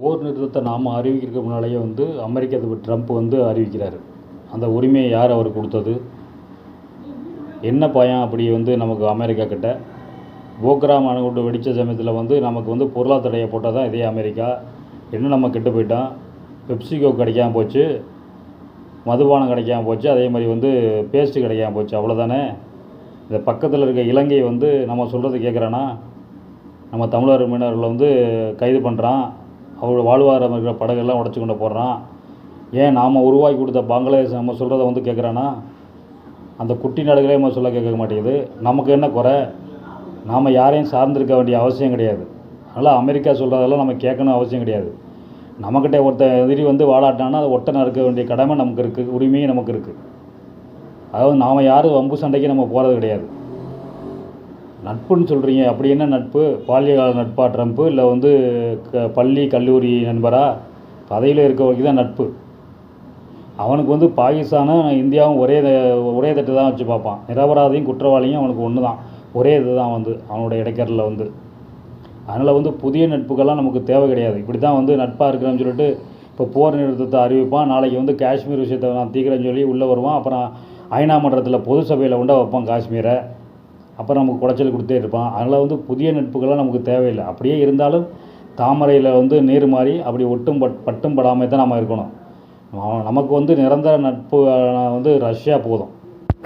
போர் நிறுத்தத்தை நாம் அறிவிக்கிறதுக்கு முன்னாலேயே வந்து அமெரிக்க அதிபர் ட்ரம்ப் வந்து அறிவிக்கிறார். அந்த உரிமையை யார் அவருக்கு கொடுத்தது? என்ன பயம் அப்படி வந்து நமக்கு அமெரிக்கா கிட்ட? போக்ராம் அணுகுண்டு வெடித்த சமயத்தில் வந்து நமக்கு வந்து பொருளாதார போட்டால் தான் இதே அமெரிக்கா. என்ன நம்ம கெட்டு போயிட்டோம் பெப்சிகோ கிடைக்காம போச்சு. மதுபானம் கிடைக்காம போச்சு. அதே மாதிரி வந்து பேஸ்ட்டு கிடைக்காம போச்சு. அவ்வளோதானே இந்த பக்கத்தில் இருக்க இலங்கை வந்து நம்ம சொல்கிறது கேட்குறான்னா நம்ம தமிழர் மீனவர்களை வந்து கைது பண்ணுறான் அவரோட வாழ்வாதாரம் இருக்கிற படகெல்லாம் உடச்சி கொண்டு போடுறான். ஏன் நாம் உருவாக்கி கொடுத்த பங்களாதேஷ் நம்ம சொல்கிறத வந்து கேட்குறானா அந்த குட்டி நாடுகளே நம்ம சொல்ல கேட்க மாட்டேங்குது. நமக்கு என்ன குறை? நாம் யாரையும் சார்ந்திருக்க வேண்டிய அவசியம் கிடையாது. அதனால் அமெரிக்கா சொல்கிறதெல்லாம் நம்ம கேட்கணும் அவசியம் கிடையாது. நம்மக்கிட்ட ஒருத்தன் எதிரி வந்து வாழாட்டானா அதை ஒட்ட நறுக்க வேண்டிய கடமை நமக்கு இருக்குது உரிமையும் நமக்கு இருக்குது அதாவது நாம் யாரும் வம்பு சண்டைக்கு நம்ம போகிறது கிடையாது. நட்புன்னு சொல்கிறீங்க அப்படி என்ன நட்பு? பால்யகால நட்பா ட்ரம்ப்பு இல்லை வந்து க பள்ளி கல்லூரி நண்பரா? பதவியில் இருக்கவருக்கு தான் நட்பு. அவனுக்கு வந்து பாகிஸ்தானும் இந்தியாவும் ஒரே த- ஒரே தட்டு தான் வச்சு பார்ப்பான். நிரபராதியும் குற்றவாளியும் அவனுக்கு ஒன்று தான். ஒரே இது தான் வந்து அவனோட இடைக்கரில் வந்து. அதனால் வந்து புதிய நட்புக்கெல்லாம் நமக்கு தேவை கிடையாது. இப்படி தான் வந்து நட்பாக இருக்கிறேன்னு சொல்லிட்டு இப்போ போர் நிறுத்தத்தை அறிவிப்பான். நாளைக்கு வந்து காஷ்மீர் விஷயத்தை நான் தீக்கிறேன்னு சொல்லி உள்ளே வருவான். அப்புறம் ஐநா மன்றத்தில் பொது சபையில் உண்டா வைப்பான் காஷ்மீரை. அப்புறம் நமக்கு குடைச்சல் கொடுத்தே இருப்பான். அதனால் வந்து புதிய நட்புகள்லாம் நமக்கு தேவையில்லை. அப்படியே இருந்தாலும் தாமரையில் வந்து நீர் மாறி அப்படி ஒட்டும் பட் பட்டும் படாமல் தான் நம்ம இருக்கணும் நமக்கு வந்து நிரந்தர நட்பு வந்து ரஷ்யா போதும்.